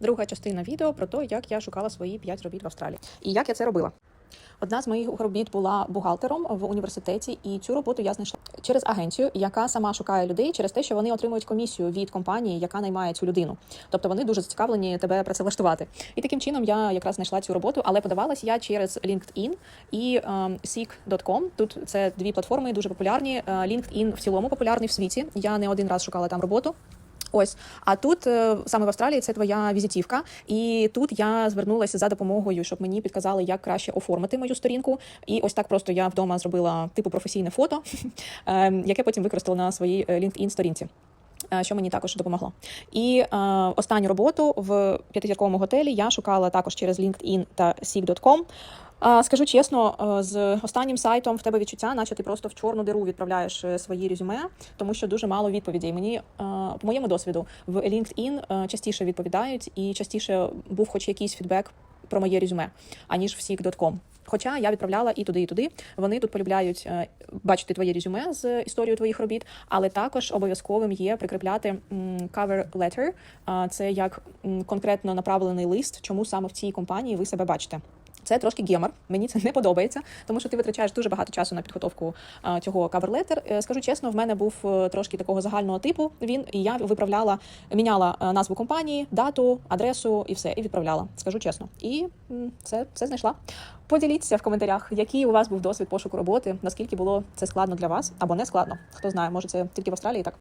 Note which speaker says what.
Speaker 1: Друга частина відео про те, як я шукала свої 5 робіт в Австралії і як я це робила. Одна з моїх робіт була бухгалтером в університеті, і цю роботу я знайшла через агенцію, яка сама шукає людей через те, що вони отримують комісію від компанії, яка наймає цю людину. Тобто вони дуже зацікавлені тебе працевлаштувати. І таким чином я якраз знайшла цю роботу, але подавалась я через LinkedIn і ем, Seek.com. Тут це дві платформи дуже популярні. Е, LinkedIn в цілому популярний в світі. Я не один раз шукала там роботу. Ось, а тут е, саме в Австралії це твоя візитівка, і тут я звернулася за допомогою, щоб мені підказали, як краще оформити мою сторінку. І ось так просто я вдома зробила типу професійне фото, е, яке потім використала на своїй е, LinkedIn сторінці. Е, Що мені також допомогло, і е, останню роботу в п'ятизірковому готелі я шукала також через LinkedIn та Seek.com. Скажу чесно, е, з останнім сайтом в тебе відчуття, наче ти просто в чорну диру відправляєш е, свої резюме, тому що дуже мало відповідей. Мені по моєму досвіду в LinkedIn частіше відповідають і частіше був хоч якийсь фідбек про моє резюме, аніж в Seek.com. Хоча я відправляла і туди, і туди. Вони тут полюбляють е, бачити твоє резюме з історією твоїх робіт, але також обов'язковим є прикріпляти cover letter. Це як конкретно направлений лист, чому саме в цій компанії ви себе бачите. Це трошки гемор. Мені це не подобається, тому що ти витрачаєш дуже багато часу на підготовку цього каверлетер. Скажу чесно, в мене був е, трошки такого загального типу. Він і я виправляла, міняла е, назву компанії, дату, адресу і все, і відправляла. Скажу чесно. І це, це знайшла. Поділіться в коментарях, який у вас був досвід пошуку роботи, наскільки було це складно для вас або не складно. Хто знає, може це тільки в Австралії так.